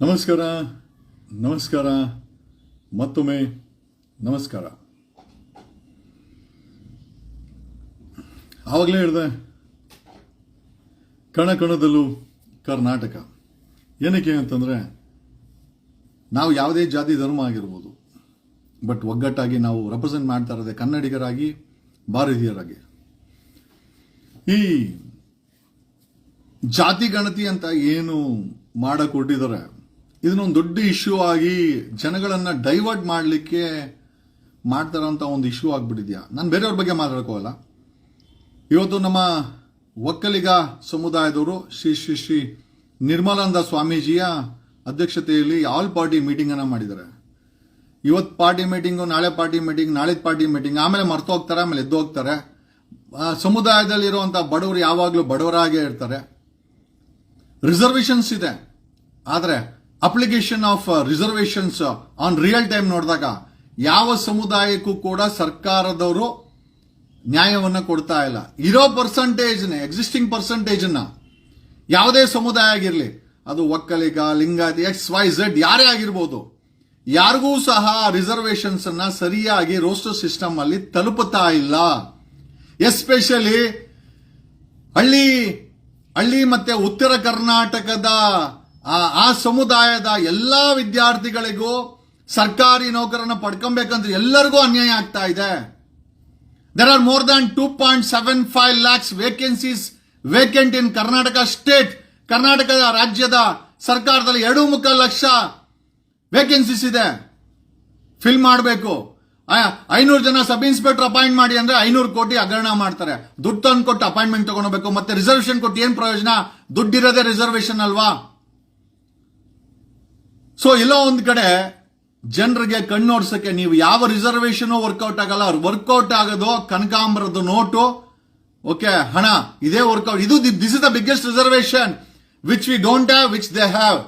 ನಮಸ್ಕಾರ ನಮಸ್ಕಾರ, ಮತ್ತೊಮ್ಮೆ ನಮಸ್ಕಾರ. ಆವಾಗಲೇ ಹೇಳಿದೆ, ಕಣ ಕಣದಲ್ಲೂ ಕರ್ನಾಟಕ. ಏನಕ್ಕೆ ಅಂತಂದರೆ, ನಾವು ಯಾವುದೇ ಜಾತಿ ಧರ್ಮ ಆಗಿರ್ಬೋದು, ಬಟ್ ಒಗ್ಗಟ್ಟಾಗಿ ನಾವು ರೆಪ್ರೆಸೆಂಟ್ ಮಾಡ್ತಾ ಇರೋದೇ ಕನ್ನಡಿಗರಾಗಿ, ಭಾರತೀಯರಾಗಿ. ಈ ಜಾತಿ ಗಣತಿ ಅಂತ ಏನು ಮಾಡಕ್ಕೆ ಹೊರಟಿದ್ದಾರೆ ಇದನ್ನೊಂದು ದೊಡ್ಡ ಇಶ್ಯೂ ಆಗಿ ಜನಗಳನ್ನ ಡೈವರ್ಟ್ ಮಾಡಲಿಕ್ಕೆ ಮಾಡ್ತಾರಂತ ಒಂದು ಇಶ್ಯೂ ಆಗ್ಬಿಟ್ಟಿದ್ಯಾ? ನಾನು ಬೇರೆಯವ್ರ ಬಗ್ಗೆ ಮಾತಾಡ್ಕೋಲ್ಲ ಇವತ್ತು ನಮ್ಮ ಒಕ್ಕಲಿಗ ಸಮುದಾಯದವರು ಶ್ರೀ ಶ್ರೀ ಶ್ರೀ ನಿರ್ಮಲಾನಂದ ಸ್ವಾಮೀಜಿಯ ಅಧ್ಯಕ್ಷತೆಯಲ್ಲಿ ಆಲ್ ಪಾರ್ಟಿ ಮೀಟಿಂಗ್ ಅನ್ನ ಮಾಡಿದ್ದಾರೆ. ಇವತ್ತು ಪಾರ್ಟಿ ಮೀಟಿಂಗು ನಾಳೆ ಪಾರ್ಟಿ ಮೀಟಿಂಗ್ ನಾಳೆ ಪಾರ್ಟಿ ಮೀಟಿಂಗ್ ಆಮೇಲೆ ಮರ್ತು ಹೋಗ್ತಾರೆ, ಆಮೇಲೆ ಎದ್ದು ಹೋಗ್ತಾರೆ. ಸಮುದಾಯದಲ್ಲಿರುವಂಥ ಬಡವರು ಯಾವಾಗಲೂ ಬಡವರಾಗೇ ಇರ್ತಾರೆ. ರಿಸರ್ವೇಶನ್ಸ್ ಇದೆ. ಆದರೆ application of reservations on real time ನೋಡಿದಾಗ ಯಾವ ಸಮುದಾಯಕ್ಕೂ ಕೂಡ ಸರ್ಕಾರದವರು ನ್ಯಾಯವನ್ನು ಕೊಡ್ತಾ ಇಲ್ಲ. ಇರೋ ಪರ್ಸಂಟೇಜ್ನ ಎಕ್ಸಿಸ್ಟಿಂಗ್ ಪರ್ಸಂಟೇಜನ್ನ ಯಾವುದೇ ಸಮುದಾಯ ಆಗಿರಲಿ, ಅದು Vokkaliga, Lingayat X Y Z ಯಾರೇ ಆಗಿರ್ಬೋದು, ಯಾರಿಗೂ ಸಹ ರಿಸರ್ವೇಶನ್ಸ್ ಅನ್ನ ಸರಿಯಾಗಿ ರೋಸ್ಟರ್ ಸಿಸ್ಟಮ್ ಅಲ್ಲಿ ತಲುಪುತ್ತಾ ಇಲ್ಲ. ಎಸ್ಪೆಷಲಿ ಹಳ್ಳಿ ಹಳ್ಳಿ ಮತ್ತೆ ಉತ್ತರ ಕರ್ನಾಟಕದ ಆ- ಸಮುದಾಯದ ಎಲ್ಲ ವಿದ್ಯಾರ್ಥಿಗಳಿಗೂ ಸರ್ಕಾರಿ ನೌಕರನ್ನು ಪಡ್ಕೊಬೇಕಂದ್ರೆ ಎಲ್ಲರಿಗೂ ಅನ್ಯಾಯ ಆಗ್ತಾ ಇದೆ. There are more than two point seven five lakhs vacancies vacant in Karnataka state ಕರ್ನಾಟಕದ ರಾಜ್ಯದ ಸರ್ಕಾರದಲ್ಲಿ ಎರಡು ಮುಕ್ಕಾಲು ಲಕ್ಷ ವೇಕೆನ್ಸೀಸ್ ಇದೆ. ಫಿಲ್ ಮಾಡಬೇಕು. ಐನೂರು ಜನ ಸಬ್ ಇನ್ಸ್ಪೆಕ್ಟರ್ ಅಪಾಯಿಂಟ್ ಮಾಡಿ ಅಂದ್ರೆ ಐನೂರು ಕೋಟಿ ಹಗರಣ ಮಾಡ್ತಾರೆ. ದುಡ್ಡು ತಂದು ಕೊಟ್ಟು ಅಪಾಯಿಂಟ್ಮೆಂಟ್ ತಗೊಂಡೋಗ್ಬೇಕು ಮತ್ತೆ ರಿಸರ್ವೇಶನ್ ಕೊಟ್ಟು ಏನ್ ಪ್ರಯೋಜನ? ದುಡ್ಡಿರೋದೇ ರಿಸರ್ವೇಶನ್ ಅಲ್ವಾ? ಸೊ ಎಲ್ಲೋ ಒಂದು ಕಡೆ ಜನರಿಗೆ ಕಣ್ಣೋಡ್ಸಕ್ಕೆ ನೀವು ಯಾವ ರಿಸರ್ವೇಶನ್ ವರ್ಕೌಟ್ ಆಗಲ್ಲ. ವರ್ಕೌಟ್ ಆಗೋದು ಕನಕಾಂಬರದ ನೋಟು. ಓಕೆ ಹಣ, ಇದೇ ವರ್ಕೌಟ್ ಇದು this is the biggest reservation which we don't have which they have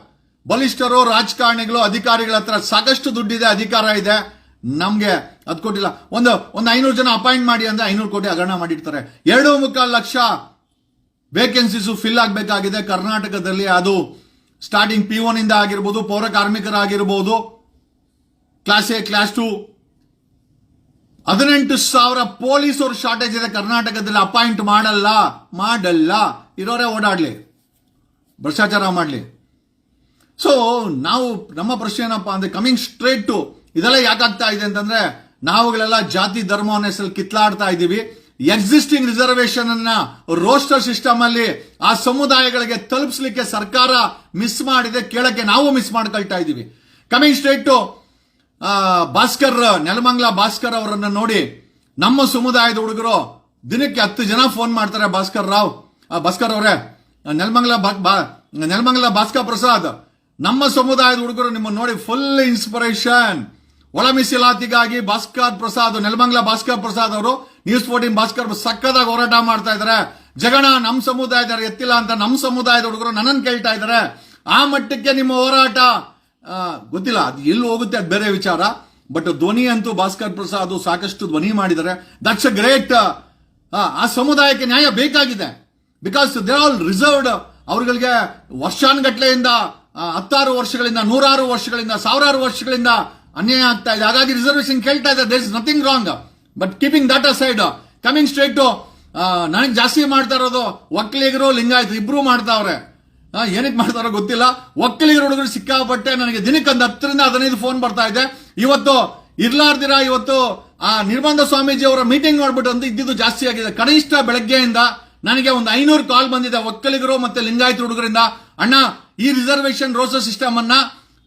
ಬಲಿಷ್ಠರು, ರಾಜಕಾರಣಿಗಳು, ಅಧಿಕಾರಿಗಳ ಹತ್ರ ಸಾಕಷ್ಟು ದುಡ್ಡಿದೆ, ಅಧಿಕಾರ ಇದೆ. ನಮ್ಗೆ ಅದು ಕೊಟ್ಟಿಲ್ಲ. ಒಂದು ಒಂದು ಐನೂರು ಜನ ಅಪಾಯಿಂಟ್ ಮಾಡಿ ಅಂದ್ರೆ ಐನೂರು ಕೋಟಿ ಹಗರಣ ಮಾಡಿರ್ತಾರೆ. ಎರಡು ಮುಕ್ಕಾಲು ಲಕ್ಷ ವೇಕೆನ್ಸೀಸು ಫಿಲ್ ಆಗಬೇಕಾಗಿದೆ ಕರ್ನಾಟಕದಲ್ಲಿ. ಅದು ಸ್ಟಾರ್ಟಿಂಗ್ ಪಿ ಇಂದ ಆಗಿರ್ಬೋದು, ಪೌರ ಕಾರ್ಮಿಕರಾಗಿರ್ಬೋದು ಕ್ಲಾಸ್ ಎ ಕ್ಲಾಸ್ ಟು ಹದಿನೆಂಟು ಸಾವಿರ ಪೊಲೀಸರು ಶಾರ್ಟೇಜ್ ಇದೆ, ಕರ್ನಾಟಕದಲ್ಲಿ ಅಪಾಯಿಂಟ್ ಮಾಡಲ್ಲ ಮಾಡಲ್ಲ, ಇರೋರೇ ಓಡಾಡಲಿ, ಭ್ರಷ್ಟಾಚಾರ ಮಾಡಲಿ. ಸೊ ನಾವು, ನಮ್ಮ ಪ್ರಶ್ನೆ ಏನಪ್ಪ ಅಂದ್ರೆ ಕಮಿಂಗ್ ಸ್ಟ್ರೇಟ್ ಟು ಇದೆಲ್ಲ ಯಾಕಾಗ್ತಾ ಇದೆ ಅಂತಂದ್ರೆ, ನಾವುಗಳೆಲ್ಲ ಜಾತಿ ಧರ್ಮವನ್ನ ಹೆಸರಲ್ಲಿ ಕಿತ್ಲಾಡ್ತಾ ಇದ್ದೀವಿ ಎಕ್ಸಿಸ್ಟಿಂಗ್ ರಿಸರ್ವೇಶನ್ ಅನ್ನ ರೋಸ್ಟರ್ ಸಿಸ್ಟಮ್ ಅಲ್ಲಿ ಆ ಸಮುದಾಯಗಳಿಗೆ ತಲುಪಿಸಲಿಕ್ಕೆ ಸರ್ಕಾರ ಮಿಸ್ ಮಾಡಿದೆ ಕೇಳಕ್ಕೆ ನಾವು ಮಿಸ್ ಮಾಡ್ಕೊಳ್ತಾ ಇದ್ದೀವಿ. Coming straight to Bhaskar, Nelamangala Bhaskar ಅವರನ್ನ ನೋಡಿ ನಮ್ಮ ಸಮುದಾಯದ ಹುಡುಗರು ದಿನಕ್ಕೆ ಹತ್ತು ಜನ ಫೋನ್ ಮಾಡ್ತಾರೆ ಭಾಸ್ಕರ್ ರಾವ್. ಭಾಸ್ಕರ್ ಅವರೇ, ನೆಲಮಂಗ್ಲ ನೆಲಮಂಗಲ ಭಾಸ್ಕರ್ ಪ್ರಸಾದ್, ನಮ್ಮ ಸಮುದಾಯದ ಹುಡುಗರು ನಿಮ್ಮನ್ನು ನೋಡಿ ಫುಲ್ ಇನ್ಸ್ಪಿರೇಷನ್ ಒಳ ಮೀಸಲಾತಿಗಾಗಿ ಭಾಸ್ಕರ್ ಪ್ರಸಾದ್, ನೆಲಮಂಗಲ ಭಾಸ್ಕರ್ ಪ್ರಸಾದ್ ಅವರು ನ್ಯೂಸ್ ಫೋರ್ಟೀನ್ ಭಾಸ್ಕರ್ ಸಕ್ಕದಾಗ ಹೋರಾಟ ಮಾಡ್ತಾ ಇದ್ದಾರೆ ಜಗಣ ನಮ್ಮ ಸಮುದಾಯದವರು ಎತ್ತಿಲ್ಲ ಅಂತ ನಮ್ಮ ಸಮುದಾಯದ ಹುಡುಗರು ನನ್ನನ್ನು ಕೇಳ್ತಾ ಇದ್ದಾರೆ ಆ ಮಟ್ಟಕ್ಕೆ ನಿಮ್ಮ ಹೋರಾಟ ಗೊತ್ತಿಲ್ಲ, ಅದು ಎಲ್ಲಿ ಹೋಗುತ್ತೆ ಅದು ಬೇರೆ ವಿಚಾರ. ಬಟ್ ಧ್ವನಿ ಅಂತೂ ಭಾಸ್ಕರ್ ಪ್ರಸಾದ್ ಸಾಕಷ್ಟು ಧ್ವನಿ ಮಾಡಿದ್ದಾರೆ. ದಟ್ಸ್ ಅ ಗ್ರೇಟ್ ಆ ಸಮುದಾಯಕ್ಕೆ ನ್ಯಾಯ ಬೇಕಾಗಿದೆ. ಬಿಕಾಸ್ ದೇ ಆಲ್ ರಿಸರ್ವ್ಡ್ ಅವರುಗಳಿಗೆ ವರ್ಷಾನುಗಟ್ಲೆಯಿಂದ ಹತ್ತಾರು ವರ್ಷಗಳಿಂದ, ನೂರಾರು ವರ್ಷಗಳಿಂದ, ಸಾವಿರಾರು ವರ್ಷಗಳಿಂದ ಅನ್ಯಾಯ ಆಗ್ತಾ ಇದೆ. ಹಾಗಾಗಿ ರಿಸರ್ವೇಶನ್ ಕೇಳ್ತಾ ಇದೆ there is nothing wrong but keeping that side coming straight ನನಗೆ ಜಾಸ್ತಿ ಮಾಡ್ತಾ ಇರೋದು ಒಕ್ಕಲಿಗರು ಲಿಂಗಾಯತ್ ಇಬ್ರು ಮಾಡ್ತಾವ್ರೆ ಏನಕ್ಕೆ ಮಾಡ್ತಾರೋ ಗೊತ್ತಿಲ್ಲ. ಒಕ್ಕಲಿಗರು ಹುಡುಗರು ಸಿಕ್ಕಾಪಟ್ಟೆ ನನಗೆ ದಿನಕ್ಕೆ ಒಂದು ಹತ್ತರಿಂದ ಹದಿನೈದು ಫೋನ್ ಬರ್ತಾ ಇದೆ. ಇವತ್ತು ಇರ್ಲಾರ್ದಿರ ಇವತ್ತು, ಆ, ನಿರ್ಬಂಧ ಸ್ವಾಮೀಜಿ ಅವರ ಮೀಟಿಂಗ್ ನೋಡ್ಬಿಟ್ಟು ಅಂತ ಇದ್ದಿದ್ದು ಜಾಸ್ತಿ ಆಗಿದೆ. ಕನಿಷ್ಠ ಬೆಳಗ್ಗೆಯಿಂದ ನನಗೆ ಒಂದು ಐನೂರು ಕಾಲ್ ಬಂದಿದೆ ಒಕ್ಕಲಿಗರು ಮತ್ತೆ ಲಿಂಗಾಯತ ಹುಡುಗರಿಂದ. ಅಣ್ಣ, ಈ ರಿಸರ್ವೇಶನ್ ರೋಸರ್ ಸಿಸ್ಟಮ್ ಅನ್ನ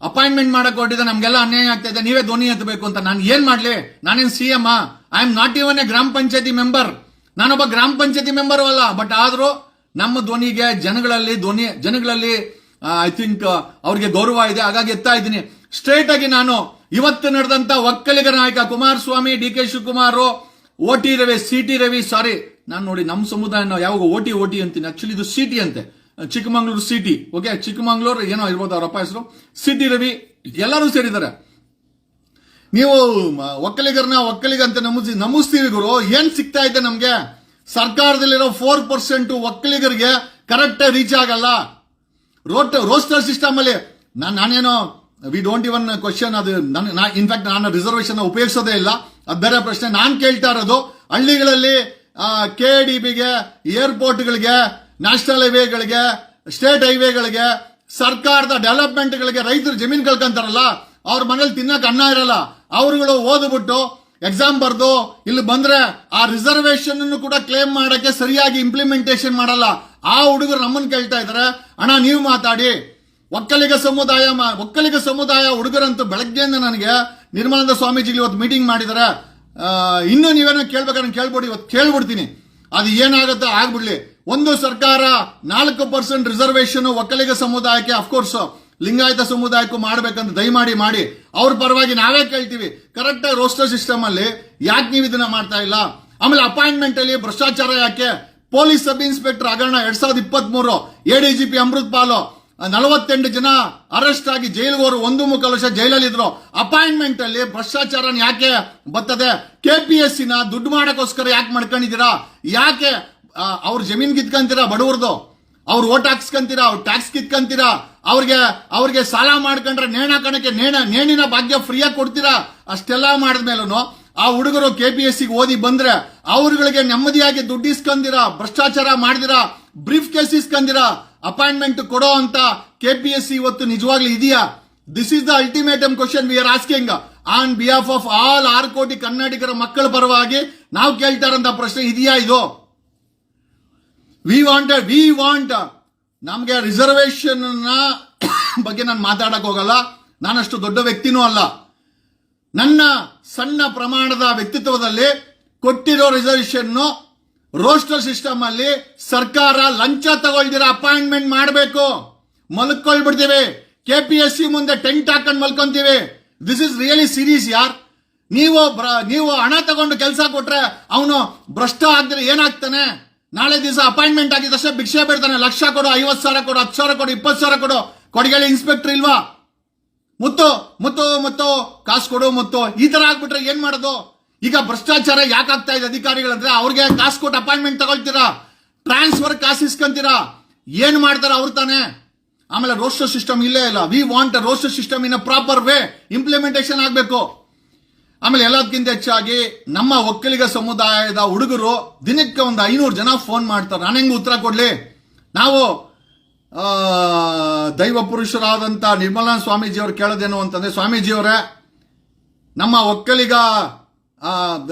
ಅಪಾಯಿಂಟ್ಮೆಂಟ್ ಮಾಡಕ್ ಹೊರಟಿದೆ, ನಮ್ಗೆಲ್ಲ ಅನ್ಯಾಯ ಆಗ್ತಾ ಇದೆ, ನೀವೇ ಧ್ವನಿ ಎತ್ತಬೇಕು ಅಂತ. ನಾನು ಏನ್ ಮಾಡ್ಲಿ? ನಾನೇನ್ C M I am not even a ಗ್ರಾಮ ಪಂಚಾಯತಿ ಮೆಂಬರ್ ನಾನೊಬ್ಬ ಗ್ರಾಮ ಪಂಚಾಯತಿ ಮೆಂಬರ್ ಅಲ್ಲ. ಬಟ್ ಆದ್ರೂ ನಮ್ಮ ಧ್ವನಿಗೆ ಜನಗಳಲ್ಲಿ ಧ್ವನಿ ಜನಗಳಲ್ಲಿ ಐ ಥಿಂಕ್ ಅವ್ರಿಗೆ ಗೌರವ ಇದೆ. ಹಾಗಾಗಿ ಎತ್ತಾ ಇದ್ದೀನಿ. ಸ್ಟ್ರೇಟ್ ಆಗಿ ನಾನು ಇವತ್ತು ನಡೆದಂತ ಒಕ್ಕಲಿಗ ನಾಯಕ Kumaraswamy D K Shivakumar O T Ravi C T Ravi sorry ನಾನು ನೋಡಿ ನಮ್ಮ ಸಮುದಾಯ ನಾವು ಯಾವಾಗ ಓಟಿ ಓಟಿ ಅಂತೀನಿ. ಆಕ್ಚುಲಿ ಇದು ಸಿಟಿ ಅಂತೆ. ಚಿಕ್ಕಮಂಗ್ಳೂರು ಸಿಟಿ ಓಕೆ ಚಿಕ್ಕಮಂಗ್ಳೂರು ಏನೋ ಇರ್ಬೋದು ಅವರಪ್ಪ ಹೆಸರು. ಸಿಟಿ ರವಿ, ಎಲ್ಲರೂ ಸೇರಿದ್ದಾರೆ. ನೀವು ಒಕ್ಕಲಿಗರನ್ನ ಒಕ್ಕಲಿಗ ಅಂತ ನಮೂಸಿ, ನಮೂಸ್ತೀವಿ ಗುರು. ಏನ್ ಸಿಗ್ತಾ ಇದೆ ನಮ್ಗೆ? ಸರ್ಕಾರದಲ್ಲಿರೋ ಫೋರ್ ಪರ್ಸೆಂಟ್ ಒಕ್ಕಲಿಗರಿಗೆ ಕರೆಕ್ಟ್ ರೀಚ್ ಆಗಲ್ಲ. ರೋಟ್ ರೋಸ್ಟರ್ ಸಿಸ್ಟಮ್ ಅಲ್ಲಿ ನಾನು ನಾನೇನೋ ವಿ ಡೋಂಟ್ ಇವನ್ ಕ್ವಶನ್ ಅದು. ನನ್ನ ಇನ್ಫ್ಯಾಕ್ಟ್ ನಾನು ರಿಸರ್ವೇಶನ್ ಉಪಯೋಗಿಸೋದೇ ಇಲ್ಲ. ಅದು ಬೇರೆ ಪ್ರಶ್ನೆ. ನಾನು ಕೇಳ್ತಾ ಇರೋದು ಹಳ್ಳಿಗಳಲ್ಲಿ ಕೆ ಡಿ ಬಿಗೆ ಏರ್ಪೋರ್ಟ್ಗಳಿಗೆ ನ್ಯಾಷನಲ್ ಹೈವೇಗಳಿಗೆ ಸ್ಟೇಟ್ ಹೈವೇಗಳಿಗೆ ಸರ್ಕಾರದ ಡೆವಲಪ್ಮೆಂಟ್ಗಳಿಗೆ ರೈತರು ಜಮೀನು ಕಳ್ಕೊಂತಾರಲ್ಲ, ಅವ್ರ ಮನೇಲಿ ತಿನ್ನಕ್ ಅನ್ನ ಇರಲ್ಲ, ಅವರುಗಳು ಓದ್ಬಿಟ್ಟು ಎಕ್ಸಾಮ್ ಬರೆದು ಇಲ್ಲಿ ಬಂದ್ರೆ ಆ ರಿಸರ್ವೇಶನ್ ಕೂಡ ಕ್ಲೇಮ್ ಮಾಡಕ್ಕೆ ಸರಿಯಾಗಿ ಇಂಪ್ಲಿಮೆಂಟೇಷನ್ ಮಾಡಲ್ಲ. ಆ ಹುಡುಗರು ನಮ್ಮನ್ನು ಕೇಳ್ತಾ ಇದಾರೆ, ಅಣ್ಣ, ನೀವು ಮಾತಾಡಿ. ಒಕ್ಕಲಿಗ ಸಮುದಾಯ ಒಕ್ಕಲಿಗ ಸಮುದಾಯ ಹುಡುಗರಂತೂ ಬೆಳಗ್ಗೆಯಿಂದ ನನಗೆ ನಿರ್ಮಲಾನಂದ ಸ್ವಾಮೀಜಿಗಳು ಇವತ್ತು ಮೀಟಿಂಗ್ ಮಾಡಿದ್ದಾರೆ ಇನ್ನೂ ನೀವೇನೋ ಕೇಳ್ಬೇಕಾದ್ರೆ ಕೇಳ್ಬಿಡಿ, ಇವತ್ತು ಕೇಳ್ಬಿಡ್ತೀನಿ. ಅದು ಏನಾಗುತ್ತೋ ಆಗ್ಬಿಡ್ಲಿ. ಒಂದು ಸರ್ಕಾರ ನಾಲ್ಕು ಪರ್ಸೆಂಟ್ ರಿಸರ್ವೇಶನ್ ಒಕ್ಕಲಿಗ ಸಮುದಾಯಕ್ಕೆ ಅಫ್ಕೋರ್ಸ್ ಲಿಂಗಾಯತ ಸಮುದಾಯಕ್ಕೂ ಮಾಡ್ಬೇಕಂತ ದಯಮಾಡಿ ಮಾಡಿ. ಅವ್ರ ಪರವಾಗಿ ನಾವೇ ಕೇಳ್ತೀವಿ. ಕರೆಕ್ಟ್ ಆಗಿ ರೋಸ್ಟರ್ ಸಿಸ್ಟಮ್ ಅಲ್ಲಿ ಯಾಕೆ ನೀವು ಇದನ್ನ ಮಾಡ್ತಾ ಇಲ್ಲ? ಆಮೇಲೆ ಅಪಾಯಿಂಟ್ಮೆಂಟ್ ಅಲ್ಲಿ ಭ್ರಷ್ಟಾಚಾರ ಯಾಕೆ? ಪೊಲೀಸ್ ಸಬ್ ಇನ್ಸ್ಪೆಕ್ಟರ್ ಹಗರಣ ಎರಡ್ ಸಾವಿರದ ಇಪ್ಪತ್ತ್ ಮೂರು ಎಡಿಜಿಪಿ ಅಮೃತ್ ಪಾಲು. ನಲವತ್ತೆಂಟು ಜನ ಅರೆಸ್ಟ್ ಆಗಿ ಜೈಲಿಗೆ ಹೋರು ಒಂದು ಮುಕ್ಕಾಲು ವರ್ಷ ಜೈಲಲ್ಲಿ ಇದ್ರು. ಅಪಾಯಿಂಟ್ಮೆಂಟ್ ಅಲ್ಲಿ ಭ್ರಷ್ಟಾಚಾರ ಯಾಕೆ ಬರ್ತದೆ ಸಿನ ದುಡ್ಡು ಮಾಡಕ್ಕೋಸ್ಕರ ಯಾಕೆ ಮಾಡ್ಕೊಂಡಿದ್ದೀರಾ? ಯಾಕೆ ಅವ್ರ ಜಮೀನ್ ಕಿತ್ಕೊಂತೀರಾ ಬಡವ್ರದ್ದು ಅವ್ರು ಓಟ್ ಹಾಕ್ಸ್ಕೊಂತೀರಾ? ಅವ್ರು ಟ್ಯಾಕ್ಸ್ ಕಿತ್ಕೊಂತೀರಾ? ಅವ್ರಿಗೆ ಅವ್ರಿಗೆ ಸಾಲ ಮಾಡ್ಕೊಂಡ್ರೆ ನೇಣ ಕಣಕ್ಕೆ ನೇಣ, ನೇಣಿನ ಭಾಗ್ಯ ಫ್ರೀಯಾಗಿ ಕೊಡ್ತೀರಾ? ಅಷ್ಟೆಲ್ಲ ಮಾಡಿದ್ಮೇಲೂ ಆ ಹುಡುಗರು ಕೆ ಪಿ ಎಸ್ ಓದಿ ಬಂದ್ರೆ ಅವ್ರುಗಳಿಗೆ ನೆಮ್ಮದಿಯಾಗಿ ದುಡ್ಡು ಇಸ್ಕೊಂದಿರಾ? ಭ್ರಷ್ಟಾಚಾರ ಮಾಡಿದಿರಾ? ಬ್ರೀಫ್ ಕೇಸ್ ಇಸ್ಕೊಂದಿರಾ? ಅಪಾಯಿಂಟ್ಮೆಂಟ್ ಕೊಡೋ ಅಂತ ಕೆ ಪಿ ಎಸ್ ಸಿ ಇವತ್ತು ನಿಜವಾಗ್ಲೂ ಇದೆಯಾ? This is the ultimatum question we are asking on behalf of all our ಕೋಟಿ ಕನ್ನಡಿಗರ ಮಕ್ಕಳ ಪರವಾಗಿ ನಾವು ಕೇಳ್ತಾರಂತ ಪ್ರಶ್ನೆ ಇದೆಯಾ ಇದು? ವಿ ವಾಂಟ್ ವಿ ವಾಂಟ್ ನಮಗೆ ರಿಸರ್ವೇಶನ್ ಬಗ್ಗೆ ನಾನು ಮಾತಾಡಕ್ ಹೋಗಲ್ಲ. ನಾನಷ್ಟು ದೊಡ್ಡ ವ್ಯಕ್ತಿನೂ ಅಲ್ಲ. ನನ್ನ ಸಣ್ಣ ಪ್ರಮಾಣದ ವ್ಯಕ್ತಿತ್ವದಲ್ಲಿ ಕೊಟ್ಟಿರೋ ರಿಸರ್ವೇಶನ್ ರೋಸ್ಟರ್ ಸಿಸ್ಟಮ್ ಅಲ್ಲಿ ಸರ್ಕಾರ ಲಂಚ ತಗೊಳ್ದಿರ ಅಪಾಯಿಂಟ್ಮೆಂಟ್ ಮಾಡಬೇಕು. ಮಲ್ಕೊಳ್ಬಿಡ್ತೀವಿ. ಕೆ ಪಿ ಎಸ್ ಸಿ ಮುಂದೆ ಟೆಂಟ್ ಹಾಕೊಂಡು ಮಲ್ಕೊಂತೀವಿ. ದಿಸ್ ಇಸ್ ರಿಯಲಿ ಸೀರಿಯಸ್ ಯಾರ್? ನೀವು ನೀವು ಹಣ ತಗೊಂಡು ಕೆಲಸ ಕೊಟ್ರೆ ಅವನು ಭ್ರಷ್ಟ ಆಗಿದ್ರೆ ಏನಾಗ್ತಾನೆ? ನಾಳೆ ದಿವಸ ಅಪಾಯಿಂಟ್ಮೆಂಟ್ ಆಗಿದ ತಕ್ಷಣ ಭಿಕ್ಷೆ ಬಿಡ್ತಾನೆ. ಲಕ್ಷ ಕೊಡು, ಐವತ್ತು ಸಾವಿರ ಕೊಡು, ಹತ್ತು ಸಾವಿರ ಕೊಡು, ಇಪ್ಪತ್ತು ಸಾವಿರ ಕೊಡು. ಕೊಡಿಗಳ ಇನ್ಸ್ಪೆಕ್ಟರ್ ಇಲ್ವಾ? ಮುತ್ತು ಮುತ್ತು ಮುತ್ತು. ಕಾಸು ಕೊಡು, ಮುತ್ತು. ಈ ತರ ಆಗ್ಬಿಟ್ರೆ ಏನ್ ಮಾಡೋದು? ಈಗ ಭ್ರಷ್ಟಾಚಾರ ಯಾಕೆ ಆಗ್ತಾ ಇದೆ ಅಧಿಕಾರಿಗಳಂದ್ರೆ ಅವ್ರಿಗೆ ಕಾಸು ಕೊಟ್ಟು ಅಪಾಯಿಂಟ್ಮೆಂಟ್ ತಗೊಳ್ತೀರಾ? ಟ್ರಾನ್ಸ್ಫರ್ ಕಾಸು ಇಸ್ಕೊಂತೀರಾ? ಏನ್ ಮಾಡ್ತಾರ ಅವ್ರು ತಾನೆ? ಆಮೇಲೆ ರೋಸ್ಟರ್ ಸಿಸ್ಟಮ್ ಇಲ್ಲೇ ಇಲ್ಲ. We want roster system in a proper way implementation ಆಗಬೇಕು. ಆಮೇಲೆ ಎಲ್ಲದಕ್ಕಿಂತ ಹೆಚ್ಚಾಗಿ ನಮ್ಮ ಒಕ್ಕಲಿಗ ಸಮುದಾಯದ ಹುಡುಗರು ದಿನಕ್ಕೆ ಒಂದು ಐನೂರು ಜನ ಫೋನ್ ಮಾಡ್ತಾರೆ. ನಾನು ಹೆಂಗೆ ಉತ್ತರ ಕೊಡ್ಲಿ? ನಾವು ದೈವ ಪುರುಷರಾದಂಥ ನಿರ್ಮಲಾ ಸ್ವಾಮೀಜಿ ಅವ್ರು ಕೇಳೋದೇನು ಅಂತಂದ್ರೆ, ಸ್ವಾಮೀಜಿಯವರೇ, ನಮ್ಮ ಒಕ್ಕಲಿಗ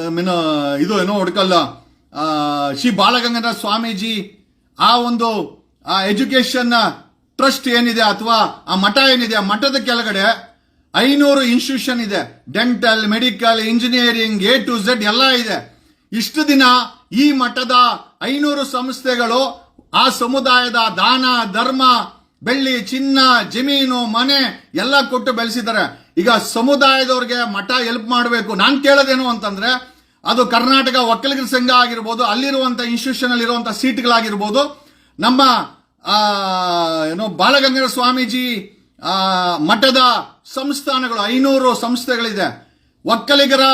ಮೀನು, ಇದು ಏನೋ ಹುಡ್ಕಲ್ಲ ಶ್ರೀ ಬಾಲಗಂಗಾಧರ ಸ್ವಾಮೀಜಿ ಆ ಒಂದು, ಆ ಎಜುಕೇಶನ್ ಟ್ರಸ್ಟ್ ಏನಿದೆ ಅಥವಾ ಆ ಮಠ ಏನಿದೆ, ಆ ಮಠದ ಕೆಳಗಡೆ ಐನೂರು ಇನ್ಸ್ಟಿಟ್ಯೂಷನ್ ಇದೆ. Dental medical engineering A to Z ಎಲ್ಲ ಇದೆ. ಇಷ್ಟು ದಿನ ಈ ಮಠದ ಐನೂರು ಸಂಸ್ಥೆಗಳು ಆ ಸಮುದಾಯದ ದಾನ, ಧರ್ಮ, ಬೆಳ್ಳಿ, ಚಿನ್ನ, ಜಮೀನು, ಮನೆ ಎಲ್ಲ ಕೊಟ್ಟು ಬೆಳೆಸಿದ್ದಾರೆ. ಈಗ ಸಮುದಾಯದವ್ರಿಗೆ ಮಠ ಹೆಲ್ಪ್ ಮಾಡಬೇಕು. ನಾನು ಕೇಳೋದೇನು ಅಂತಂದ್ರೆ, ಅದು ಕರ್ನಾಟಕ ಒಕ್ಕಲಿಗರ ಸಂಘ ಆಗಿರ್ಬೋದು, ಅಲ್ಲಿರುವಂತ ಇನ್ಸ್ಟಿಟ್ಯೂಷನ್ ಅಲ್ಲಿ ಇರುವಂತ ಸೀಟ್ಗಳಾಗಿರ್ಬೋದು ನಮ್ಮ ಏನು, ಬಾಲಗಂಗಾಧರ ಸ್ವಾಮೀಜಿ ಮಠದ ಸಂಸ್ಥಾನಗಳು, ಐನೂರು ಸಂಸ್ಥೆಗಳಿದೆ. ಒಕ್ಕಲಿಗರ,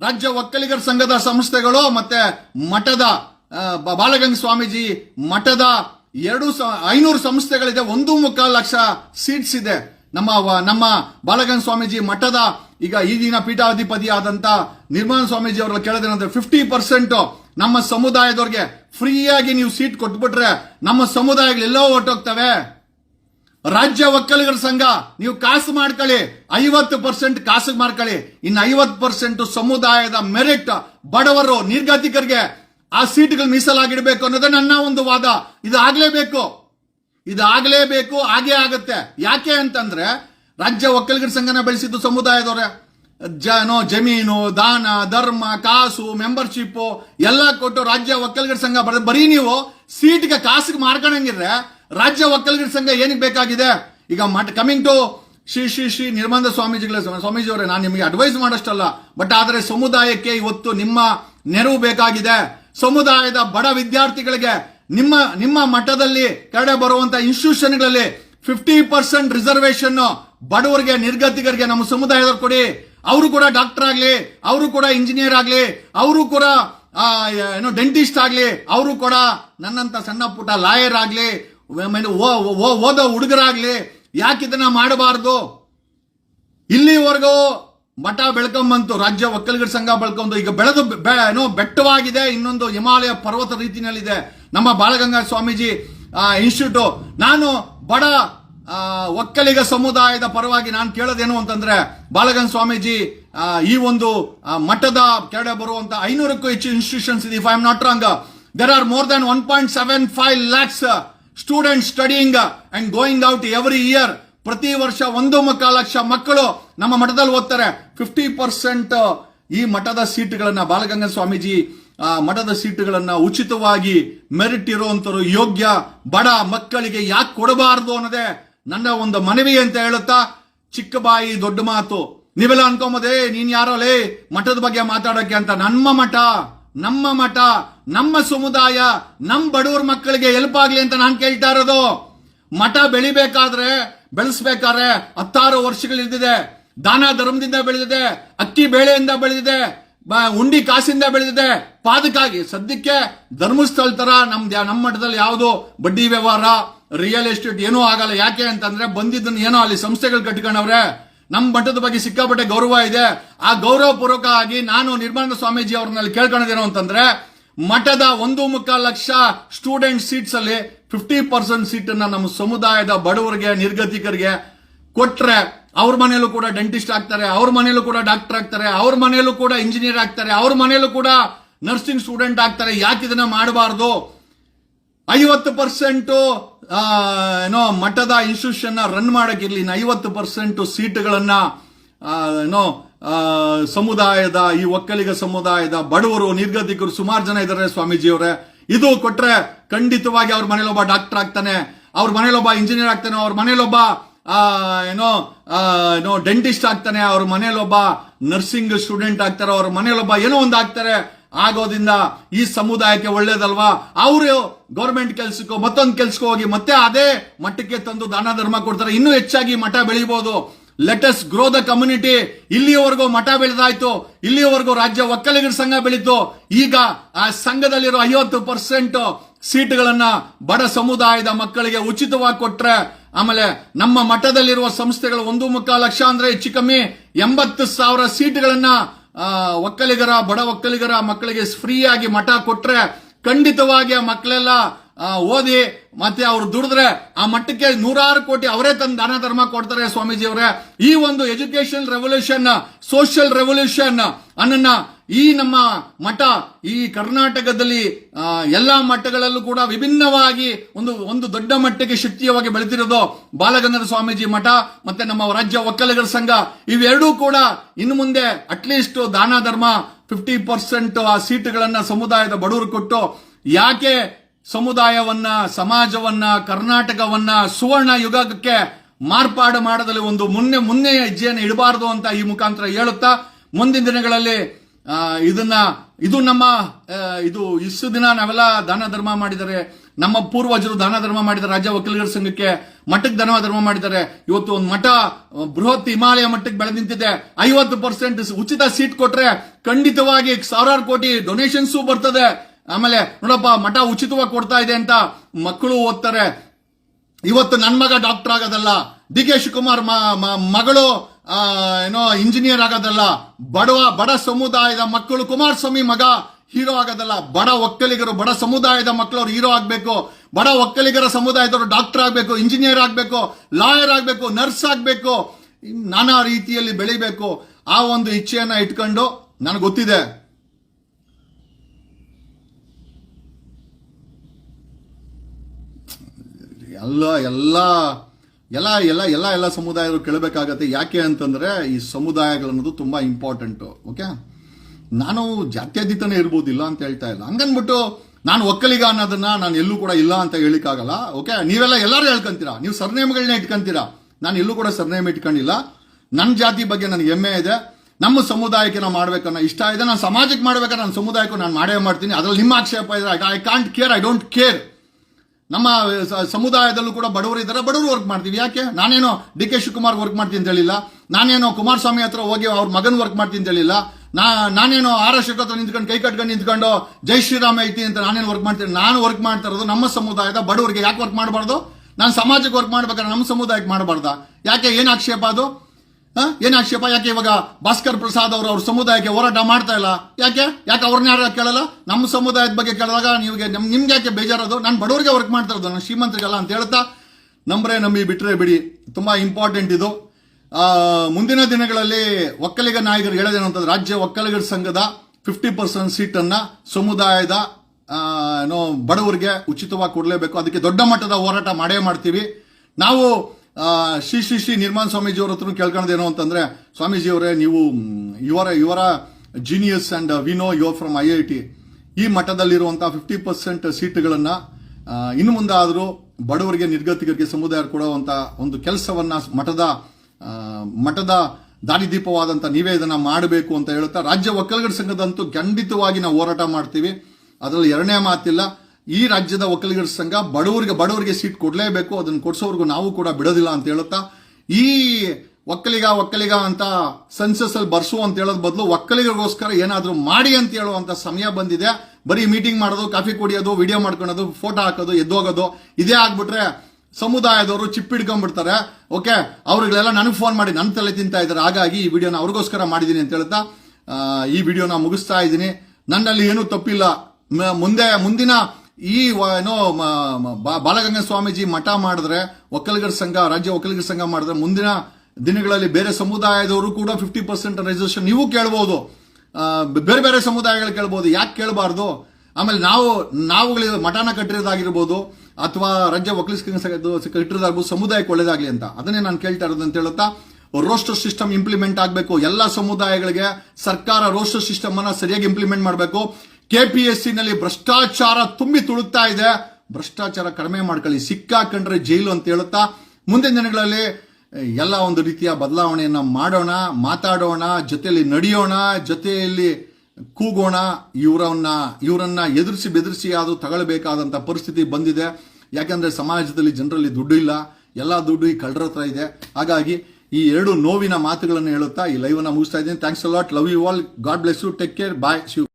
ರಾಜ್ಯ ಒಕ್ಕಲಿಗರ ಸಂಘದ ಸಂಸ್ಥೆಗಳು ಮತ್ತೆ ಮಠದ ಬಾಲಗಂಗ ಸ್ವಾಮೀಜಿ ಮಠದ ಎರಡು ಐನೂರು ಸಂಸ್ಥೆಗಳಿದೆ. ಒಂದು ಮುಕ್ಕಾಲು ಲಕ್ಷ ಸೀಟ್ಸ್ ಇದೆ. ನಮ್ಮ ನಮ್ಮ ಬಾಲಗಂಗ ಸ್ವಾಮೀಜಿ ಮಠದ ಈಗ ಈಗಿನ ಪೀಠಾಧಿಪತಿ ಆದಂತ ನಿರ್ಮಲ ಸ್ವಾಮೀಜಿ ಅವರ ಕೇಳೋದೇನಂದ್ರೆ ಫಿಫ್ಟಿ ಪರ್ಸೆಂಟ್ ನಮ್ಮ ಸಮುದಾಯದವ್ರಿಗೆ ಫ್ರೀಯಾಗಿ ನೀವು ಸೀಟ್ ಕೊಟ್ಬಿಟ್ರೆ ನಮ್ಮ ಸಮುದಾಯಗಳು ಎಲ್ಲೋ ಹೊಟ್ಟೋಗ್ತವೆ ರಾಜ್ಯ ಒಕ್ಕಲಿಗರ ಸಂಘ, ನೀವು ಕಾಸು ಮಾಡ್ಕೊಳ್ಳಿ, ಐವತ್ತು ಪರ್ಸೆಂಟ್ ಕಾಸು ಮಾಡ್ಕೊಳ್ಳಿ. ಇನ್ನು ಐವತ್ತು ಪರ್ಸೆಂಟ್ ಸಮುದಾಯದ ಮೆರಿಟ್ ಬಡವರು, ನಿರ್ಗತಿಕರಿಗೆ ಆ ಸೀಟ್ಗಳು ಮೀಸಲಾಗಿಡಬೇಕು ಅನ್ನೋದೇ ನನ್ನ ಒಂದು ವಾದ. ಇದು ಆಗ್ಲೇಬೇಕು. ಇದು ಆಗ್ಲೇಬೇಕು ಹಾಗೇ ಆಗುತ್ತೆ. ಯಾಕೆ ಅಂತಂದ್ರೆ, ರಾಜ್ಯ ಒಕ್ಕಲಿಗರ ಸಂಘನ ಬೆಳೆಸಿದ್ದು ಸಮುದಾಯದವ್ರೆ. ಜನೋ ಜಮೀನು, ದಾನ, ಧರ್ಮ, ಕಾಸು ಮೆಂಬರ್ಶಿಪ್ ಎಲ್ಲ ಕೊಟ್ಟು ರಾಜ್ಯ ಒಕ್ಕಲಿಗರ ಸಂಘ ಬರ- ಬರೀ ನೀವು ಸೀಟ್ಗೆ ಕಾಸಿಗೆ ಮಾರ್ಕೊಂಡಂಗಿದ್ರೆ ರಾಜ್ಯ ಒಕ್ಕಲಿಗರ ಸಂಘ ಏನಕ್ಕೆ ಬೇಕಾಗಿದೆ? ಈಗ but coming to Shri Shri Shri ನಿರ್ಮಂದ ಸ್ವಾಮೀಜಿಗಳ ಸ್ವಾಮೀಜಿ ಅವರೇ ನಾನು ನಿಮಗೆ ಅಡ್ವೈಸ್ ಮಾಡಷ್ಟಲ್ಲ ಬಟ್ ಆದರೆ ಸಮುದಾಯಕ್ಕೆ ಇವತ್ತು ನಿಮ್ಮ ನೆರವು ಬೇಕಾಗಿದೆ. ಸಮುದಾಯದ ಬಡ ವಿದ್ಯಾರ್ಥಿಗಳಿಗೆ ನಿಮ್ಮ ನಿಮ್ಮ ಮಟ್ಟದಲ್ಲಿ ಕಡೆ ಬರುವಂತ ಇನ್ಸ್ಟಿಟ್ಯೂಷನ್ಗಳಲ್ಲಿ ಫಿಫ್ಟಿ ಪರ್ಸೆಂಟ್ ರಿಸರ್ವೇಶನ್ ಬಡವರಿಗೆ, ನಿರ್ಗತಿಕರಿಗೆ ನಮ್ಮ ಸಮುದಾಯದವ್ರು ಕೊಡಿ. ಅವರು ಕೂಡ ಡಾಕ್ಟರ್ ಆಗಲಿ, ಅವರು ಕೂಡ ಇಂಜಿನಿಯರ್ ಆಗಲಿ, ಅವರು ಕೂಡ ಏನು ಡೆಂಟಿಸ್ಟ್ ಆಗಲಿ, ಅವರು ಕೂಡ ನನ್ನಂತ ಸಣ್ಣ ಪುಟ್ಟ ಲಾಯರ್ ಆಗ್ಲಿ ಓದೋ ಹುಡುಗರಾಗ್ಲಿ, ಯಾಕೆ ಇದನ್ನ ಮಾಡಬಾರ್ದು? ಇಲ್ಲಿವರೆಗೂ ಮಠ ಬೆಳ್ಕೊಂಬಂತು, ರಾಜ್ಯ ಒಕ್ಕಲಿಗರ ಸಂಘ ಬೆಳ್ಕೊಂಡು ಈಗ ಬೆಳೆದು ಏನೋ ಬೆಟ್ಟವಾಗಿದೆ, ಇನ್ನೊಂದು ಹಿಮಾಲಯ ಪರ್ವತ ರೀತಿಯಲ್ಲಿದೆ ನಮ್ಮ ಬಾಲಗಂಗಾ ಸ್ವಾಮೀಜಿ ಇನ್ಸ್ಟಿಟ್ಯೂಟ್. ನಾನು ಬಡ ಒಕ್ಕಲಿಗ ಸಮುದಾಯದ ಪರವಾಗಿ ನಾನು ಕೇಳೋದೇನು ಅಂತಂದ್ರೆ, ಬಾಲಗಂಗ ಸ್ವಾಮೀಜಿ ಈ ಒಂದು ಮಠದ ಕೆಳಗೆ ಬರುವಂತ ಐನೂರಕ್ಕೂ ಹೆಚ್ಚು ಇನ್ಸ್ಟಿಟ್ಯೂಷನ್ಸ್ ಇದೆ if I am not wrong there are more than one point seven five lakhs student studying and going out every year ಪ್ರತಿ ವರ್ಷ ಒಂದು ಮುಕ್ಕಾಲು ಲಕ್ಷ ಮಕ್ಕಳು ನಮ್ಮ ಮಠದಲ್ಲಿ ಓದ್ತಾರೆ. ಫಿಫ್ಟಿ ಪರ್ಸೆಂಟ್ ಈ ಮಠದ ಸೀಟ್ಗಳನ್ನ ಬಾಲಗಂಗಾ ಸ್ವಾಮೀಜಿ ಮಠದ ಸೀಟುಗಳನ್ನ ಉಚಿತವಾಗಿ ಮೆರಿಟ್ ಇರುವಂತರು ಯೋಗ್ಯ, ಬಡ ಮಕ್ಕಳಿಗೆ ಯಾಕೆ ಕೊಡಬಾರದು ಅನ್ನೋದೇ ನನ್ನ ಒಂದು ಮನವಿ ಅಂತ ಹೇಳುತ್ತಾ, ಚಿಕ್ಕ ಬಾಯಿ ದೊಡ್ಡ ಮಾತು. ನೀವೆಲ್ಲ ಅನ್ಕೊಂಬೋದೇ ನೀನ್ ಯಾರೋ ಲೇ, ಮಠದ ಬಗ್ಗೆ ಮಾತಾಡೋಕೆ ಅಂತ. ನಮ್ಮ ಮಠ ನಮ್ಮ ಮಠ, ನಮ್ಮ ಸಮುದಾಯ ನಮ್ಮ ಬಡವರ ಮಕ್ಕಳಿಗೆ ಹೆಲ್ಪ್ ಆಗಲಿ ಅಂತ ನಾನು ಕೇಳ್ತಾ ಇರೋದು. ಮಠ ಬೆಳಿಬೇಕಾದ್ರೆ, ಬೆಳೆಸ್ಬೇಕಾದ್ರೆ ಹತ್ತಾರು ವರ್ಷಗಳಿದ್ದಿದೆ ದಾನ ಧರ್ಮದಿಂದ ಬೆಳೆದಿದೆ, ಅಕ್ಕಿ ಬೇಳೆಯಿಂದ ಬೆಳೆದಿದೆ ಉಂಡಿ ಕಾಸಿಂದ ಬೆಳೆದಿದೆ. ಪಾದಕ್ಕಾಗಿ ಸದ್ಯಕ್ಕೆ ಧರ್ಮಸ್ಥಳ ತರ ನಮ್ ನಮ್ಮ ಮಠದಲ್ಲಿ ಯಾವುದು ಬಡ್ಡಿ ವ್ಯವಹಾರ ರಿಯಲ್ ಎಸ್ಟೇಟ್ ಏನೂ ಆಗಲ್ಲ. ಯಾಕೆ ಅಂತಂದ್ರೆ ಬಂದಿದ್ದನ್ನ ಏನೋ ಅಲ್ಲಿ ಸಂಸ್ಥೆಗಳು ಕಟ್ಕೊಂಡವ್ರೆ ನಮ್ಮ ಮಠದ ಬಗ್ಗೆ ಸಿಕ್ಕಾಪಟ್ಟೆ ಗೌರವ ಇದೆ. ಆ ಗೌರವ ಪೂರ್ವಕ ಆಗಿ ನಾನು ನಿರ್ಮಲಾನಂದ ಸ್ವಾಮೀಜಿ ಅವ್ರನ್ನಲ್ಲಿ ಕೇಳ್ಕೊಳ್ಳೋದೇನು ಅಂತಂದ್ರೆ, ಮಠದ ಒಂದು ಮುಖ ಲಕ್ಷ ಸ್ಟೂಡೆಂಟ್ ಸೀಟ್ಸ್ ಅಲ್ಲಿ ಫಿಫ್ಟಿ ಪರ್ಸೆಂಟ್ ಸೀಟ್ ನಮ್ಮ ಸಮುದಾಯದ ಬಡವರಿಗೆ, ನಿರ್ಗತಿಕರಿಗೆ ಕೊಟ್ರೆ ಅವ್ರ ಮನೆಯಲ್ಲೂ ಕೂಡ ಡೆಂಟಿಸ್ಟ್ ಆಗ್ತಾರೆ, ಅವ್ರ ಮನೆಯಲ್ಲೂ ಕೂಡ ಡಾಕ್ಟರ್ ಆಗ್ತಾರೆ, ಅವ್ರ ಮನೆಯಲ್ಲೂ ಕೂಡ ಇಂಜಿನಿಯರ್ ಆಗ್ತಾರೆ, ಅವ್ರ ಮನೆಯಲ್ಲೂ ಕೂಡ ನರ್ಸಿಂಗ್ ಸ್ಟೂಡೆಂಟ್ ಆಗ್ತಾರೆ. ಯಾಕೆ ಇದನ್ನ ಮಾಡಬಾರ್ದು? ಐವತ್ತು ಪರ್ಸೆಂಟ್ ಏನೋ ಮಠದ ಇನ್ಸ್ಟಿಟ್ಯೂಷನ್ ರನ್ ಮಾಡಕ್ಕಿರ್ಲಿ ಐವತ್ತು ಪರ್ಸೆಂಟ್ ಸೀಟ್ಗಳನ್ನ ಏನೋ ಸಮುದಾಯದ, ಈ ಒಕ್ಕಲಿಗ ಸಮುದಾಯದ ಬಡವರು, ನಿರ್ಗತಿಕರು ಸುಮಾರು ಜನ ಇದ್ದಾರೆ ಸ್ವಾಮೀಜಿ ಅವರೇ ಇದು ಕೊಟ್ರೆ ಖಂಡಿತವಾಗಿ ಅವ್ರ ಮನೇಲೊಬ್ಬ ಡಾಕ್ಟರ್ ಆಗ್ತಾನೆ, ಅವ್ರ ಮನೇಲೊಬ್ಬ ಇಂಜಿನಿಯರ್ ಆಗ್ತಾನೆ, ಅವ್ರ ಮನೇಲೊಬ್ಬ ಏನೋ ಏನೋ ಡೆಂಟಿಸ್ಟ್ ಆಗ್ತಾನೆ, ಅವ್ರ ಮನೇಲೊಬ್ಬ ನರ್ಸಿಂಗ್ ಸ್ಟೂಡೆಂಟ್ ಆಗ್ತಾರೆ, ಅವ್ರ ಮನೇಲೊಬ್ಬ ಏನೋ ಒಂದು ಆಗ್ತಾರೆ. ಆಗೋದ್ರಿಂದ ಈ ಸಮುದಾಯಕ್ಕೆ ಒಳ್ಳೇದಲ್ವಾ? ಅವರು ಗೌರ್ಮೆಂಟ್ ಕೆಲ್ಸಕ್ಕೋ, ಮತ್ತೊಂದು ಕೆಲ್ಸಕ್ಕೆ ಹೋಗಿ ಮತ್ತೆ ಅದೇ ಮಟ್ಟಕ್ಕೆ ತಂದು ದಾನ ಧರ್ಮ ಕೊಡ್ತಾರೆ. ಇನ್ನೂ ಹೆಚ್ಚಾಗಿ ಮಠ ಬೆಳಿಬಹುದು ಲೆಟಸ್ ಗ್ರೋ ದ ಕಮ್ಯುನಿಟಿ ಇಲ್ಲಿಯವರೆಗೂ ಮಠ ಬೆಳೆದಾಯ್ತು. ಇಲ್ಲಿಯವರೆಗೂ ರಾಜ್ಯ ಒಕ್ಕಲಿಗರ ಸಂಘ ಬೆಳೀತು ಈಗ ಆ ಸಂಘದಲ್ಲಿರೋ ಐವತ್ತು ಪರ್ಸೆಂಟ್ ಸೀಟ್ಗಳನ್ನ ಬಡ ಸಮುದಾಯದ ಮಕ್ಕಳಿಗೆ ಉಚಿತವಾಗಿ ಕೊಟ್ರೆ, ಆಮೇಲೆ ನಮ್ಮ ಮಠದಲ್ಲಿರುವ ಸಂಸ್ಥೆಗಳು ಒಂದು ಮುಕ್ಕಾಲು ಲಕ್ಷ ಅಂದ್ರೆ ಹೆಚ್ಚು ಕಮ್ಮಿ ಎಂಬತ್ತು ಸಾವಿರ ಸೀಟ್ಗಳನ್ನ ಒಕ್ಕಲಿಗರ, ಬಡ ಒಕ್ಕಲಿಗರ ಮಕ್ಕಳಿಗೆ ಫ್ರೀಯಾಗಿ ಮಠ ಕೊಟ್ರೆ ಖಂಡಿತವಾಗಿ ಆ ಮಕ್ಕಳೆಲ್ಲ ಓದಿ ಮತ್ತೆ ಅವ್ರು ದುಡಿದ್ರೆ ಆ ಮಟ್ಟಕ್ಕೆ ನೂರಾರು ಕೋಟಿ ಅವರೇ ತಂದು ದಾನ ಧರ್ಮ ಕೊಡ್ತಾರೆ ಸ್ವಾಮೀಜಿ ಅವರೇ ಈ ಒಂದು ಎಜುಕೇಶನ್ ರೆವಲ್ಯೂಷನ್, ಸೋಷಿಯಲ್ ರೆವಲ್ಯೂಷನ್ ಅನ್ನನ್ನ ಈ ನಮ್ಮ ಮಠ, ಈ ಕರ್ನಾಟಕದಲ್ಲಿ ಎಲ್ಲ ಮಟ್ಟಗಳಲ್ಲೂ ಕೂಡ ವಿಭಿನ್ನವಾಗಿ ಒಂದು ಒಂದು ದೊಡ್ಡ ಮಟ್ಟಕ್ಕೆ ಶಕ್ತಿಯವಾಗಿ ಬೆಳೆದಿರೋದು ಬಾಲಗಂಧರ ಸ್ವಾಮೀಜಿ ಮಠ, ಮತ್ತೆ ನಮ್ಮ ರಾಜ್ಯ ಒಕ್ಕಲಿಗರ ಸಂಘ. ಇವೆರಡೂ ಕೂಡ ಇನ್ನು ಮುಂದೆ ಅಟ್ಲೀಸ್ಟ್ ದಾನ, ಧರ್ಮ ಫಿಫ್ಟಿ ಪರ್ಸೆಂಟ್ ಆ ಸೀಟುಗಳನ್ನ ಸಮುದಾಯದ ಬಡವರು ಕೊಟ್ಟು ಯಾಕೆ ಸಮುದಾಯವನ್ನ, ಸಮಾಜವನ್ನ, ಕರ್ನಾಟಕವನ್ನ ಸುವರ್ಣ ಯುಗಕ್ಕೆ ಮಾರ್ಪಾಡು ಮಾಡದಲ್ಲಿ ಒಂದು ಮುನ್ನೆ ಮುನ್ನೆ ಹೆಜ್ಜೆಯನ್ನು ಇಡಬಾರದು ಅಂತ ಈ ಮುಖಾಂತರ ಹೇಳುತ್ತಾ ಮುಂದಿನ ದಿನಗಳಲ್ಲಿ ಇದನ್ನ, ಇದು ನಮ್ಮ ಇದು ಇಷ್ಟು ದಿನ ನಾವೆಲ್ಲ ದಾನ ಧರ್ಮ ಮಾಡಿದರೆ, ನಮ್ಮ ಪೂರ್ವಜರು ದಾನ ಧರ್ಮ ಮಾಡಿದ್ದಾರೆ ರಾಜ್ಯ ವಕೀಲರ ಸಂಘಕ್ಕೆ ಮಠಕ್ಕೆ ದಾನ ಧರ್ಮ ಮಾಡಿದ್ದಾರೆ ಇವತ್ತು ಒಂದು ಮಠ, ಬೃಹತ್ ಹಿಮಾಲಯ ಮಟ್ಟಕ್ಕೆ ಬೆಳೆದು ನಿಂತಿದೆ. ಐವತ್ತು ಪರ್ಸೆಂಟ್ ಉಚಿತ ಸೀಟ್ ಕೊಟ್ರೆ ಖಂಡಿತವಾಗಿ ಸಾವಿರಾರು ಕೋಟಿ ಡೊನೇಷನ್ಸು ಬರ್ತದೆ. ಆಮೇಲೆ, ನೋಡಪ್ಪ, ಮಠ ಉಚಿತವಾಗಿ ಕೊಡ್ತಾ ಇದೆ ಅಂತ ಮಕ್ಕಳು ಓದ್ತಾರೆ. ಇವತ್ತು ನನ್ನ ಮಗ ಡಾಕ್ಟರ್ ಆಗೋದಲ್ಲ. ಡಿ ಕೆ ಶಿವಕುಮಾರ್ ಮಗಳು ಏನೋ ಇಂಜಿನಿಯರ್ ಆಗೋದಲ್ಲ ಬಡವ ಬಡ ಸಮುದಾಯದ ಮಕ್ಕಳು, ಕುಮಾರಸ್ವಾಮಿ ಮಗ ಹೀರೋ ಆಗೋದಲ್ಲ, ಬಡ ಒಕ್ಕಲಿಗರು, ಬಡ ಸಮುದಾಯದ ಮಕ್ಕಳು ಹೀರೋ ಆಗಬೇಕು, ಬಡ ಒಕ್ಕಲಿಗರ ಸಮುದಾಯದವರು ಡಾಕ್ಟರ್ ಆಗಬೇಕು ಇಂಜಿನಿಯರ್ ಆಗಬೇಕು ಲಾಯರ್ ಆಗಬೇಕು ನರ್ಸ್ ಆಗಬೇಕು ನಾನಾ ರೀತಿಯಲ್ಲಿ ಬೆಳಿಬೇಕು. ಆ ಒಂದು ಇಚ್ಛೆಯನ್ನು ಇಟ್ಕೊಂಡು ನನಗೆ ಗೊತ್ತಿದೆ. ಎಲ್ಲ ಎಲ್ಲ ಎಲ್ಲ ಎಲ್ಲ ಎಲ್ಲ ಎಲ್ಲ ಸಮುದಾಯಗಳು ಕೇಳಬೇಕಾಗತ್ತೆ. ಯಾಕೆ ಅಂತಂದ್ರೆ ಈ ಸಮುದಾಯಗಳನ್ನೋದು ತುಂಬಾ ಇಂಪಾರ್ಟೆಂಟ್ ಓಕೆ ನಾನು ಜಾತ್ಯತೀತನೇ ಇರ್ಬೋದಿಲ್ಲ ಅಂತ ಹೇಳ್ತಾ ಇಲ್ಲ. ಹಂಗನ್ಬಿಟ್ಟು ನಾನು ಒಕ್ಕಲಿಗ ಅನ್ನೋದನ್ನ ನಾನು ಎಲ್ಲೂ ಕೂಡ ಇಲ್ಲ ಅಂತ ಹೇಳಿಕ್ಕಾಗಲ್ಲ ಓಕೆ ನೀವೆಲ್ಲ ಎಲ್ಲರೂ ಹೇಳ್ಕೊಂತೀರಾ? ನೀವು ಸರ್ನೇಮ್ಗಳನ್ನ ಇಟ್ಕೊಂತೀರಾ? ನಾನು ಎಲ್ಲೂ ಕೂಡ ಸರ್ನೇಮ್ ಇಟ್ಕೊಂಡಿಲ್ಲ. ನನ್ನ ಜಾತಿ ಬಗ್ಗೆ ನನಗೆ ಹೆಮ್ಮೆ ಇದೆ. ನಮ್ಮ ಸಮುದಾಯಕ್ಕೆ ನಾವು ಮಾಡ್ಬೇಕನ್ನೋ ಇಷ್ಟ ಇದೆ. ನಾನು ಸಮಾಜಕ್ಕೆ ಮಾಡ್ಬೇಕಾದ್ರೆ ನನ್ನ ಸಮುದಾಯಕ್ಕೂ ನಾನು ಮಾಡೇ ಮಾಡ್ತೀನಿ. ಅದ್ರಲ್ಲಿ ನಿಮ್ಮ ಆಕ್ಷೇಪ ಇದೆ I can't care I don't care ನಮ್ಮ ಸಮುದಾಯದಲ್ಲೂ ಕೂಡ ಬಡವರು ಇದ್ದಾರೆ. ಬಡವರು ವರ್ಕ್ ಮಾಡ್ತೀವಿ. ಯಾಕೆ? ನಾನೇನೋ ಡಿ ಕೆ ಶಿವಕುಮಾರ್ ವರ್ಕ್ ಮಾಡ್ತೀನಿ ಅಂತ ಹೇಳಿಲ್ಲ. ನಾನೇನೋ ಕುಮಾರಸ್ವಾಮಿ ಹತ್ರ ಹೋಗಿ ಅವ್ರ ಮಗನ್ ವರ್ಕ್ ಮಾಡ್ತೀನಿ ಅಂತ ಹೇಳಿಲ್ಲ. ನಾ, ನಾನೇನೋ ಆರ್ ಎಸ್ ಹತ್ರ ನಿಂತ್ಕೊಂಡು ಕೈ ಕಟ್ಕೊಂಡು ನಿಂತ್ಕೊಂಡು ಜೈ ಶ್ರೀರಾಮ್ ಐತಿ ಅಂತ ನಾನೇನು ವರ್ಕ್ ಮಾಡ್ತೀನಿ ನಾನು ವರ್ಕ್ ಮಾಡ್ತಾ ಇರೋದು ನಮ್ಮ ಸಮುದಾಯದ ಬಡವರಿಗೆ ಯಾಕೆ ವರ್ಕ್ ಮಾಡಬಾರ್ದು? ನಾನು ಸಮಾಜಕ್ಕೆ ವರ್ಕ್ ಮಾಡ್ಬೇಕಾದ್ರೆ ನಮ್ಮ ಸಮುದಾಯಕ್ಕೆ ಮಾಡಬಾರ್ದ? ಯಾಕೆ ಏನು ಆಕ್ಷೇಪ ಅದು? ಏನ್ ಆಕ್ಷೇಪ? ಯಾಕೆ ಇವಾಗ ಭಾಸ್ಕರ್ ಪ್ರಸಾದ್ ಅವರು ಅವ್ರ ಸಮುದಾಯಕ್ಕೆ ಹೋರಾಟ ಮಾಡ್ತಾ ಇಲ್ಲ? ಯಾಕೆ? ಯಾಕೆ ಅವ್ರನ್ನ ಯಾರು ಕೇಳಲ್ಲ? ನಮ್ಮ ಸಮುದಾಯದ ಬಗ್ಗೆ ಕೇಳಿದಾಗ ನಿಮಗೆ ನಮ್ ನಿಮ್ಗೆ ಯಾಕೆ ಬೇಜಾರದು? ನಾನು ಬಡವರಿಗೆ ವರ್ಕ್ ಮಾಡ್ತಾ ಇರೋದು, ನಾನು ಶ್ರೀಮಂತರಿಗೆಲ್ಲ ಅಂತ ಹೇಳ್ತಾ, ನಂಬ್ರೆ ನಂಬಿ ಬಿಟ್ರೆ ಬಿಡಿ. ತುಂಬಾ ಇಂಪಾರ್ಟೆಂಟ್ ಇದು. ಮುಂದಿನ ದಿನಗಳಲ್ಲಿ ಒಕ್ಕಲಿಗ ನಾಯಕರು ಹೇಳೋದೇನು ಅಂತಂದ್ರೆ ರಾಜ್ಯ ಒಕ್ಕಲಿಗರ ಸಂಘದ ಫಿಫ್ಟಿ ಪರ್ಸೆಂಟ್ ಸೀಟನ್ನು ಸಮುದಾಯದ ಏನೋ ಬಡವರಿಗೆ ಉಚಿತವಾಗಿ ಕೊಡಲೇಬೇಕು. ಅದಕ್ಕೆ ದೊಡ್ಡ ಮಟ್ಟದ ಹೋರಾಟ ಮಾಡೇ ಮಾಡ್ತೀವಿ. ನಾವು ಶ್ರೀ ಶ್ರೀ ಶ್ರೀ ನಿರ್ಮಾಣ ಸ್ವಾಮೀಜಿಯವ್ರ ಹತ್ರ ಅಂತಂದ್ರೆ ಸ್ವಾಮೀಜಿ ಅವರೇ ನೀವು ಯುವರ ಇವರ genius and ವಿನೋ your from I I T ಈ ಮಟ್ಟದಲ್ಲಿರುವಂತಹ ಫಿಫ್ಟಿ ಪರ್ಸೆಂಟ್ ಸೀಟ್ಗಳನ್ನ ಇನ್ನು ಮುಂದೆ ಆದರೂ ಬಡವರಿಗೆ, ನಿರ್ಗತಿಕರಿಗೆ ಸಮುದಾಯ ಕೊಡುವಂಥ ಒಂದು ಕೆಲಸವನ್ನ ಮಠದ ಮಠದ ದಾರಿದೀಪವಾದಂತಹ ನೀವೇ ಇದನ್ನ ಮಾಡಬೇಕು ಅಂತ ಹೇಳುತ್ತಾ ರಾಜ್ಯ ಒಕ್ಕಲಿಗರ ಸಂಘದಂತೂ ಖಂಡಿತವಾಗಿ ನಾವು ಹೋರಾಟ ಮಾಡ್ತೀವಿ. ಅದರಲ್ಲಿ ಎರಡನೇ ಮಾತಿಲ್ಲ. ಈ ರಾಜ್ಯದ ಒಕ್ಕಲಿಗರ ಸಂಘ ಬಡವರಿಗೆ ಬಡವರಿಗೆ ಸೀಟ್ ಕೊಡಲೇಬೇಕು, ಅದನ್ನು ಕೊಡಿಸೋವರೆಗೂ ನಾವು ಕೂಡ ಬಿಡೋದಿಲ್ಲ ಅಂತ ಹೇಳುತ್ತಾ, ಈ ಒಕ್ಕಲಿಗ ಒಕ್ಕಲಿಗ ಅಂತ ಸೆನ್ಸಸ್ ಅಲ್ಲಿ ಬರ್ಸು ಅಂತ ಹೇಳೋದ್ ಬದಲು ಒಕ್ಕಲಿಗರಿಗೋಸ್ಕರ ಏನಾದರೂ ಮಾಡಿ ಅಂತ ಹೇಳುವಂತ ಸಮಯ ಬಂದಿದೆ. ಬರೀ ಮೀಟಿಂಗ್ ಮಾಡೋದು, ಕಾಫಿ ಕುಡಿಯೋದು ವಿಡಿಯೋ ಮಾಡ್ಕೊಳೋದು ಫೋಟೋ ಹಾಕೋದು, ಎದ್ದೋಗೋದು, ಇದೇ ಆಗ್ಬಿಟ್ರೆ ಸಮುದಾಯದವರು ಚಿಪ್ ಹಿಡ್ಕೊಂಡ್ಬಿಡ್ತಾರೆ ಓಕೆ ಅವ್ರಿಗೆಲ್ಲ ನನಗೆ ಫೋನ್ ಮಾಡಿ ನನ್ನ ತಲೆ ತಿಂತಾ ಇದ್ದಾರೆ, ಹಾಗಾಗಿ ಈ ವಿಡಿಯೋನ ಅವ್ರಿಗೋಸ್ಕರ ಮಾಡಿದ್ದೀನಿ ಅಂತ ಹೇಳ್ತಾ ಈ ವಿಡಿಯೋನ ಮುಗಿಸ್ತಾ ಇದ್ದೀನಿ. ನನ್ನಲ್ಲಿ ಏನೂ ತಪ್ಪಿಲ್ಲ. ಮುಂದೆ, ಮುಂದಿನ ಈ ಏನೋ ಬಾಲಗಂಗಾ ಸ್ವಾಮೀಜಿ ಮಠ ಮಾಡಿದ್ರೆ, ಒಕ್ಕಲಿಗರ ಸಂಘ, ರಾಜ್ಯ ಒಕ್ಕಲಿಗರ ಸಂಘ ಮಾಡಿದ್ರೆ, ಮುಂದಿನ ದಿನಗಳಲ್ಲಿ ಬೇರೆ ಸಮುದಾಯದವರು ಕೂಡ ಫಿಫ್ಟಿ ಪರ್ಸೆಂಟ್ ರಿಸರ್ವೇಷನ್ ನೀವು ಕೇಳ್ಬೋದು. ಬೇರೆ ಬೇರೆ ಸಮುದಾಯಗಳು ಕೇಳ್ಬೋದು. ಯಾಕೆ ಕೇಳಬಾರ್ದು? ಆಮೇಲೆ ನಾವು, ನಾವುಗಳು ಮಠನ ಕಟ್ಟಿರೋದಾಗಿರ್ಬೋದು, ಅಥವಾ ರಾಜ್ಯ ಒಕ್ಕಲಿಗ ಕಟ್ಟಿರೋದಾಗ್ಬೋದು, ಸಮುದಾಯಕ್ಕೆ ಒಳ್ಳೇದಾಗ್ಲಿ ಅಂತ. ಅದನ್ನೇ ನಾನು ಕೇಳ್ತಾ ಇರೋದು ಅಂತ ಹೇಳುತ್ತಾ ರೋಸ್ಟರ್ ಸಿಸ್ಟಮ್ ಇಂಪ್ಲಿಮೆಂಟ್ ಆಗಬೇಕು. ಎಲ್ಲ ಸಮುದಾಯಗಳಿಗೆ ಸರ್ಕಾರ ರೋಸ್ಟರ್ ಸಿಸ್ಟಮ್ ಅನ್ನ ಸರಿಯಾಗಿ ಇಂಪ್ಲಿಮೆಂಟ್ ಮಾಡಬೇಕು. ಕೆಪಿಎಸ್ಸಿ ನಲ್ಲಿ ಭ್ರಷ್ಟಾಚಾರ ತುಂಬಿ ತುಳುಕ್ತಾ ಇದೆ. ಭ್ರಷ್ಟಾಚಾರ ಕಡಿಮೆ ಮಾಡ್ಕೊಳ್ಳಿ. ಸಿಕ್ಕಾಕೊಂಡ್ರೆ ಜೈಲು ಅಂತ ಹೇಳುತ್ತಾ, ಮುಂದಿನ ದಿನಗಳಲ್ಲಿ ಎಲ್ಲ ಒಂದು ರೀತಿಯ ಬದಲಾವಣೆಯನ್ನ ಮಾಡೋಣ, ಮಾತಾಡೋಣ, ಜೊತೆಯಲ್ಲಿ ನಡೆಯೋಣ, ಜೊತೆಯಲ್ಲಿ ಕೂಗೋಣ. ಇವರನ್ನ ಇವರನ್ನ ಎದುರಿಸಿ ಬೆದರಿಸಿ ಅದು ತಗೊಳ್ಬೇಕಾದಂತ ಪರಿಸ್ಥಿತಿ ಬಂದಿದೆ. ಯಾಕಂದ್ರೆ ಸಮಾಜದಲ್ಲಿ ಜನರಲ್ಲಿ ದುಡ್ಡು ಇಲ್ಲ. ಎಲ್ಲ ದುಡ್ಡು ಈ ಕಳ್ಳರ ಹತ್ರ ಇದೆ. ಹಾಗಾಗಿ ಈ ಎರಡು ನೋವಿನ ಮಾತುಗಳನ್ನು ಹೇಳುತ್ತಾ ಈ ಲೈವ್ ಅನ್ನ ಮುಗಿಸ್ತಾ ಇದ್ದೀನಿ. Thanks a lot love you all god bless you take care bye Shiv